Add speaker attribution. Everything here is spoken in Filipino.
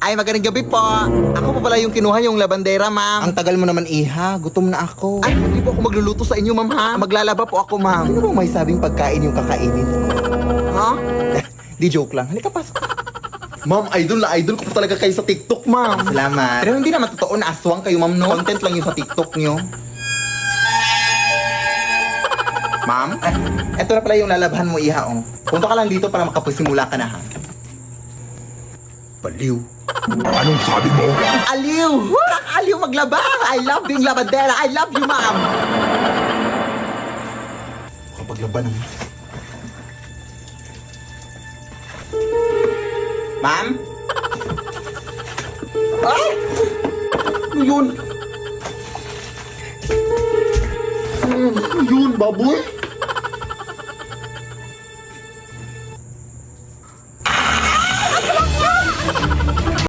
Speaker 1: Ay, magandang gabi po. Ako pa pala yung kinuha yung labandera, ma'am. Ang tagal mo naman, iha. Gutom na ako. Ay, hindi po ako magluluto sa inyo, ma'am, ha? Maglalaba po ako, ma'am. Ano bang may sabing pagkain yung kakainin ko? Ha? Di joke lang. Halika, pasok. Ma'am, idol na idol ko po talaga kayo sa TikTok, ma'am. Salamat. Pero hindi naman totoo na aswang kayo, ma'am, no? Content lang yung sa TikTok nyo. Ma'am, eh, eto na pala yung lalabahan mo, iha, oh. Punta ka lang dito para makapasimula ka na, ha? Baliw.
Speaker 2: Anong sabi mo?
Speaker 1: Aliw! Aliw maglaba! I love being labandera! I love you, ma'am! Kapag laban naman. Ma'am? Ay! Ano yun? Ano yun, baboy?